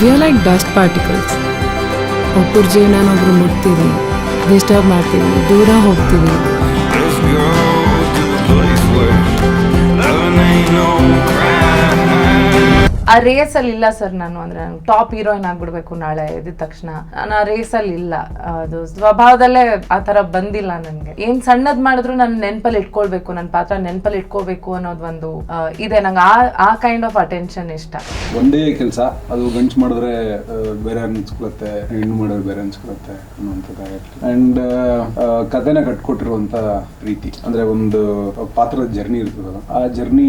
We are like dust particles ಒಬ್ಬರ ಜೀವನನೊಬ್ರು ಮುಟ್ತೀವಿ ಡಿಸ್ಟರ್ಬ್ ಮಾಡ್ತೀವಿ ದೂರ ಹೋಗ್ತೀವಿ. ಆ ರೇಸ್ ಅಲ್ಲಿ ಇಲ್ಲ ಸರ್ ನಾನು, ಅಂದ್ರೆ ಟಾಪ್ ಹೀರೋಯಿನ್ ಆಗ್ಬಿಡ್ಬೇಕು ನಾಳೆ ಎದ್ದ ತಕ್ಷಣ. ನಾನು ಆ ಅಲ್ಲಿ ಇಲ್ಲ. ಅದು ಸ್ವಭಾವದಲ್ಲೇ ಆ ತರ ಬಂದಿಲ್ಲ ನನ್ಗೆ. ಏನ್ ಸಣ್ಣದ್ ಮಾಡಿದ್ರು ನಾನು ನೆನ್ಪಲ್ಲಿ ಇಟ್ಕೊಳ್ಬೇಕು ನನ್ನ ಪಾತ್ರ ನೆನ್ಪಲ್ಲಿ ಇಟ್ಕೋಬೇಕು ಅನ್ನೋದು ಒಂದು ಇದೆ. ನಂಗೆ ಆ ಆ ಕೈಂಡ್ ಆಫ್ ಅಟೆನ್ಷನ್ ಇಷ್ಟ. ಒಂದೇ ಕೆಲಸ, ಅದು ಗಂಟ್ ಮಾಡಿದ್ರೆ ಬೇರೆ ಅನ್ಸ್ಕೊಳತ್ತೆ, ಹೆಣ್ಣು ಮಾಡಿದ್ರೆ ಬೇರೆ ಅನ್ಸ್ಕೊಳತ್ತೆ ಅಂಡ್ ಕಥೆನ ಕಟ್ಕೊಟ್ಟಿರುವಂತ ರೀತಿ. ಅಂದ್ರೆ ಒಂದು ಪಾತ್ರದ ಜರ್ನಿ ಇರ್ತದಲ್ಲ, ಆ ಜರ್ನಿ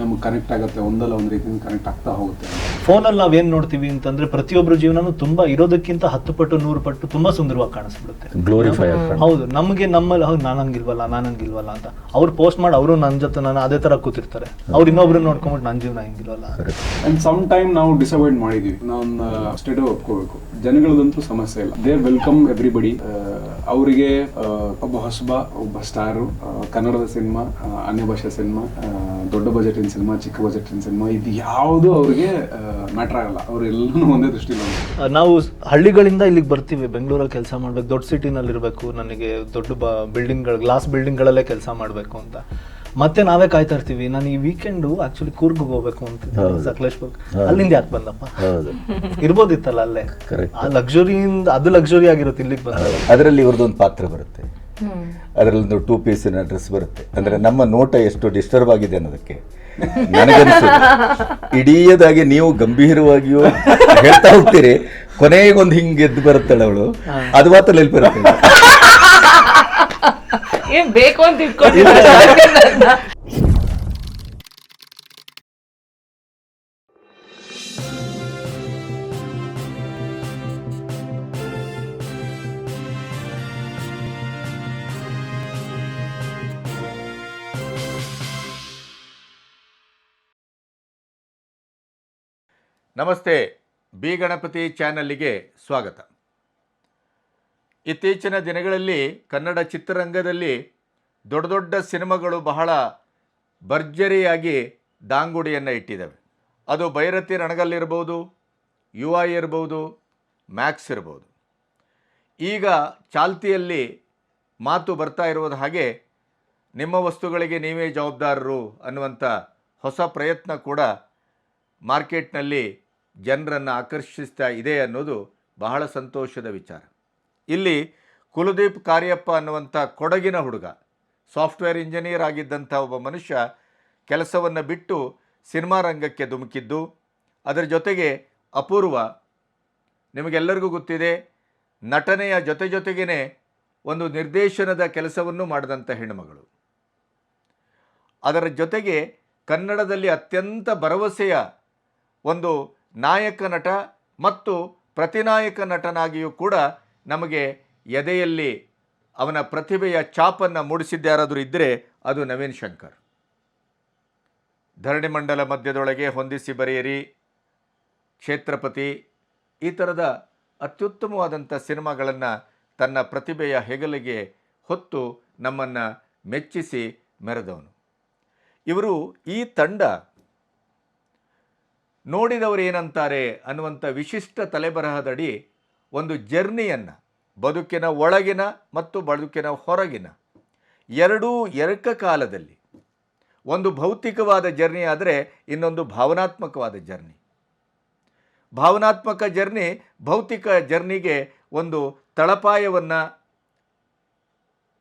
ನಮ್ಗೆ ಕನೆಕ್ಟ್ ಆಗುತ್ತೆ, ಒಂದಲ್ಲ ಒಂದ್ ರೀತಿಯಿಂದ ಕನೆಕ್ಟ್ ಆಗ್ತಾ ಹೋಗುತ್ತೆ. ಫೋನಲ್ಲಿ ನಾವೇನ್ ನೋಡ್ತೀವಿ ಅಂತಂದ್ರೆ ಪ್ರತಿಯೊಬ್ಬರ ಜೀವನನೂ ತುಂಬಾ ಇರೋದಕ್ಕಿಂತ ಹತ್ತು ಪಟ್ಟು ನೂರು ಪಟ್ಟು ತುಂಬಾ ಸುಂದರವಾಗಿ ಕಾಣಿಸ್ಬಿಡುತ್ತೆ. ಗ್ಲೋರಿಫೈ ಹೌದು ನಮಗೆ ನಮ್ಮಲ್ಲಿ ಹೌದು ನಾನು ಹಂಗಿಲ್ವಲ್ಲ ನಾನು ಹಂಗಿಲ್ವಲ್ಲ ಅಂತ. ಅವ್ರು ಪೋಸ್ಟ್ ಮಾಡಿ ಅವರು ನನ್ನ ಜೊತೆ ನಾನು ಅದೇ ತರ ಕೂತಿರ್ತಾರೆ. ಅವ್ರು ಇನ್ನೊಬ್ರು ನೋಡ್ಕೊಂಬಿಟ್ಟು ನನ್ನ ಜೀವನ ಹಿಂಗಿಲ್ವಲ್ಲ ಅಂಡ್ ಸಮ್ ಟೈಮ್ ನಾವು ಡಿಸೈಡ್ ಮಾಡಿದೀವಿ. ನಾನು ಸ್ಟೇಟ್ ಒಪ್ಕೋಬೇಕು. ಜನಗಳದಂತೂ ಸಮಸ್ಯೆ ಇಲ್ಲ. ದೇ ವೆಲ್ಕಮ್ ಎವ್ರಿಬಡಿ ಅವರಿಗೆ ಒಬ್ಬ ಹೊಸಬ, ಒಬ್ಬ ಸ್ಟಾರು ಕನ್ನಡದ ಸಿನಿಮಾ ಅನ್ಯ ಭಾಷೆ ಸಿನಿಮಾ ದೊಡ್ಡ ಬಜೆಟಿನ ಸಿನಿಮಾ ಚಿಕ್ಕ ಬಜೆಟಿನ ಸಿನಿಮಾ ಇದು ಯಾವುದು ಅವ್ರಿಗೆ ಮ್ಯಾಟ್ರ್ ಆಗಲ್ಲ. ಅವ್ರು ಒಂದೇ ದೃಷ್ಟಿ ನಾವು ಹಳ್ಳಿಗಳಿಂದ ಇಲ್ಲಿಗೆ ಬರ್ತೀವಿ. ಬೆಂಗಳೂರಲ್ಲಿ ಕೆಲಸ ಮಾಡ್ಬೇಕು. ದೊಡ್ಡ ಸಿಟಿನಲ್ಲಿ ಇರಬೇಕು ನನಗೆ ದೊಡ್ಡ ಬಿಲ್ಡಿಂಗ್ಗಳು ಗ್ಲಾಸ್ ಬಿಲ್ಡಿಂಗ್ಗಳಲ್ಲೇ ಕೆಲಸ ಮಾಡಬೇಕು ಅಂತ. ಮತ್ತೆ ನಾವೇ ಕಾಯ್ತಾ ಇರ್ತೀವಿ. ನಾನು ಈ ವೀಕೆಂಡು ಆಕ್ಚುಲಿ ಕೂರ್ಗ್ ಹೋಗ್ಬೇಕು ಅಂತ ಸಕಲೇಶ್ಪುರ್ ಅಲ್ಲಿಂದ ಯಾಕೆ ಬಂದಪ್ಪ? ಇರ್ಬೋದಿತ್ತಲ್ಲ ಅಲ್ಲೇ. ಆ ಲಕ್ಸುರಿಯಿಂದ ಅದು ಲಕ್ಸುರಿ ಆಗಿರುತ್ತೆ ಇಲ್ಲಿಗೆ ಬಂದ ಅದರಲ್ಲಿ ಇವ್ರದ್ದೊಂದು ಪಾತ್ರ ಬರುತ್ತೆ. ಅದರಲ್ಲೊಂದು ಟೂ ಪೀಸಿನ ಡ್ರೆಸ್ ಬರುತ್ತೆ. ಅಂದ್ರೆ ನಮ್ಮ ನೋಟ ಎಷ್ಟು ಡಿಸ್ಟರ್ಬ್ ಆಗಿದೆ ಅನ್ನೋದಕ್ಕೆ ನನಗನ್ಸುತ್ತೆ ಇಡೀದಾಗಿ ನೀವು ಗಂಭೀರವಾಗಿಯೂ ಹೇಳ್ತಾ ಹೋಗ್ತೀರಿ. ಕೊನೆಗೊಂದು ಹಿಂಗೆ ಎದ್ದು ಬರುತ್ತಾಳೆ ಅವಳು. ಅದು ಮಾತ್ರ ನೆನಪು ಬರುತ್ತೆ ಏನ್ ಬೇಕು ಅಂತ ಇಟ್ಕೊಂಡಿಲ್ಲ ನಮಸ್ತೆ. ಬಿ ಗಣಪತಿ ಚಾನಲ್ಲಿಗೆ ಸ್ವಾಗತ. ಇತ್ತೀಚಿನ ದಿನಗಳಲ್ಲಿ ಕನ್ನಡ ಚಿತ್ರರಂಗದಲ್ಲಿ ದೊಡ್ಡ ದೊಡ್ಡ ಸಿನಿಮಾಗಳು ಬಹಳ ಭರ್ಜರಿಯಾಗಿ ದಾಂಗುಡಿಯನ್ನು ಇಟ್ಟಿದ್ದಾವೆ. ಅದು ಭೈರತಿ ರಣಗಲ್ಲಿರ್ಬೋದು ಐ ಇರ್ಬೋದು, ಮ್ಯಾಕ್ಸ್ ಇರ್ಬೋದು. ಈಗ ಚಾಲ್ತಿಯಲ್ಲಿ ಮಾತು ಬರ್ತಾ ಇರುವುದು ಹಾಗೆ ನಿಮ್ಮ ವಸ್ತುಗಳಿಗೆ ನೀವೇ ಜವಾಬ್ದಾರರು ಅನ್ನುವಂಥ ಹೊಸ ಪ್ರಯತ್ನ ಕೂಡ ಮಾರ್ಕೆಟ್ನಲ್ಲಿ ಜನರನ್ನು ಆಕರ್ಷಿಸ್ತಾ ಇದೆ ಅನ್ನೋದು ಬಹಳ ಸಂತೋಷದ ವಿಚಾರ. ಇಲ್ಲಿ ಕುಲದೀಪ್ ಕಾರ್ಯಪ್ಪ ಅನ್ನುವಂಥ ಕೊಡಗಿನ ಹುಡುಗ, ಸಾಫ್ಟ್ವೇರ್ ಇಂಜಿನಿಯರ್ ಆಗಿದ್ದಂಥ ಒಬ್ಬ ಮನುಷ್ಯ ಕೆಲಸವನ್ನು ಬಿಟ್ಟು ಸಿನಿಮಾ ರಂಗಕ್ಕೆ ಧುಮುಕಿದ್ದು. ಅದರ ಜೊತೆಗೆ ಅಪೂರ್ವ, ನಿಮಗೆಲ್ಲರಿಗೂ ಗೊತ್ತಿದೆ, ನಟನೆಯ ಜೊತೆ ಜೊತೆಗೇ ಒಂದು ನಿರ್ದೇಶನದ ಕೆಲಸವನ್ನು ಮಾಡಿದಂಥ ಹೆಣ್ಣುಮಗಳು. ಅದರ ಜೊತೆಗೆ ಕನ್ನಡದಲ್ಲಿ ಅತ್ಯಂತ ಭರವಸೆಯ ಒಂದು ನಾಯಕ ನಟ ಮತ್ತು ಪ್ರತಿನಾಯಕ ನಟನಾಗಿಯೂ ಕೂಡ ನಮಗೆ ಎದೆಯಲ್ಲಿ ಅವನ ಪ್ರತಿಭೆಯ ಚಾಪನ್ನು ಮೂಡಿಸಿದ್ದಾರಾದರೂ ಇದ್ದರೆ ಅದು ನವೀನ್ ಶಂಕರ್. ಧರಣಿ ಮಂಡಲ ಮಧ್ಯದೊಳಗೆ ಹೊಂದಿಸಿ ಬರೆಯಿರಿ. ಕ್ಷೇತ್ರಪತಿ, ಈ ಥರದ ಅತ್ಯುತ್ತಮವಾದಂಥ ಸಿನಿಮಾಗಳನ್ನು ತನ್ನ ಪ್ರತಿಭೆಯ ಹೆಗಲಿಗೆ ಹೊತ್ತು ನಮ್ಮನ್ನು ಮೆಚ್ಚಿಸಿ ಮೆರೆದವನು. ಇವರು ಈ ತಂಡ ನೋಡಿದವರು ಏನಂತಾರೆ ಅನ್ನುವಂಥ ವಿಶಿಷ್ಟ ತಲೆಬರಹದಡಿ ಒಂದು ಜರ್ನಿಯನ್ನು, ಬದುಕಿನ ಒಳಗಿನ ಮತ್ತು ಬದುಕಿನ ಹೊರಗಿನ, ಎರಡೂ ಕಾಲದಲ್ಲಿ ಒಂದು ಭೌತಿಕವಾದ ಜರ್ನಿ ಆದರೆ ಇನ್ನೊಂದು ಭಾವನಾತ್ಮಕವಾದ ಜರ್ನಿ. ಭಾವನಾತ್ಮಕ ಜರ್ನಿ ಭೌತಿಕ ಜರ್ನಿಗೆ ಒಂದು ತಳಪಾಯವನ್ನು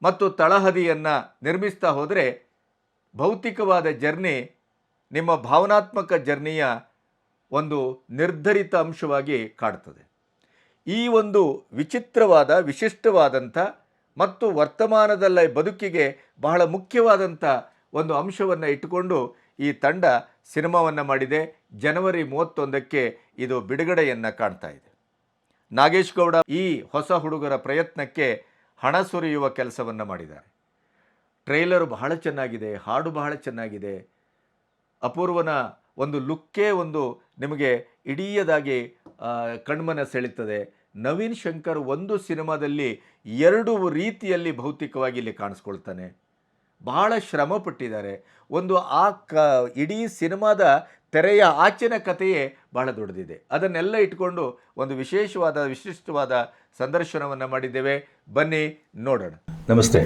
ಮತ್ತು ತಳಹದಿಯನ್ನು ನಿರ್ಮಿಸ್ತಾ ಹೋದರೆ ಭೌತಿಕವಾದ ಜರ್ನಿ ನಿಮ್ಮ ಭಾವನಾತ್ಮಕ ಜರ್ನಿಯ ಒಂದು ನಿರ್ಧರಿತ ಅಂಶವಾಗಿ ಕಾಡ್ತದೆ. ಈ ಒಂದು ವಿಚಿತ್ರವಾದ, ವಿಶಿಷ್ಟವಾದಂಥ ಮತ್ತು ವರ್ತಮಾನದಲ್ಲ ಬದುಕಿಗೆ ಬಹಳ ಮುಖ್ಯವಾದಂಥ ಒಂದು ಅಂಶವನ್ನು ಇಟ್ಟುಕೊಂಡು ಈ ತಂಡ ಸಿನಿಮಾವನ್ನು ಮಾಡಿದೆ. ಜನವರಿ ಮೂವತ್ತೊಂದಕ್ಕೆ ಇದು ಬಿಡುಗಡೆಯನ್ನು ಕಾಣ್ತಾ ಇದೆ. ನಾಗೇಶ್ ಗೌಡ ಈ ಹೊಸ ಹುಡುಗರ ಪ್ರಯತ್ನಕ್ಕೆ ಹಣ ಸುರಿಯುವ ಕೆಲಸವನ್ನು ಮಾಡಿದ್ದಾರೆ. ಟ್ರೈಲರ್ ಬಹಳ ಚೆನ್ನಾಗಿದೆ, ಹಾಡು ಬಹಳ ಚೆನ್ನಾಗಿದೆ. ಅಪೂರ್ವನ ಒಂದು ಲುಕ್ಕೇ ಒಂದು ನಿಮಗೆ ಇಡೀಯದಾಗಿ ಕಣ್ಮನ ಸೆಳೀತದೆ. ನವೀನ್ ಶಂಕರ್ ಒಂದು ಸಿನಿಮಾದಲ್ಲಿ ಎರಡು ರೀತಿಯಲ್ಲಿ ಭೌತಿಕವಾಗಿ ಇಲ್ಲಿ ಕಾಣಿಸ್ಕೊಳ್ತಾನೆ. ಬಹಳ ಶ್ರಮ ಪಟ್ಟಿದ್ದಾರೆ ಒಂದು ಆ ಕ ಇಡೀ ಸಿನಿಮಾದ ತೆರೆಯ ಆಚಿನ ಕಥೆಯೇ ಬಹಳ ದೊಡ್ಡದಿದೆ. ಅದನ್ನೆಲ್ಲ ಇಟ್ಕೊಂಡು ಒಂದು ವಿಶೇಷವಾದ ವಿಶಿಷ್ಟವಾದ ಸಂದರ್ಶನವನ್ನು ಮಾಡಿದ್ದೇವೆ. ಬನ್ನಿ ನೋಡೋಣ. ನಮಸ್ತೆ.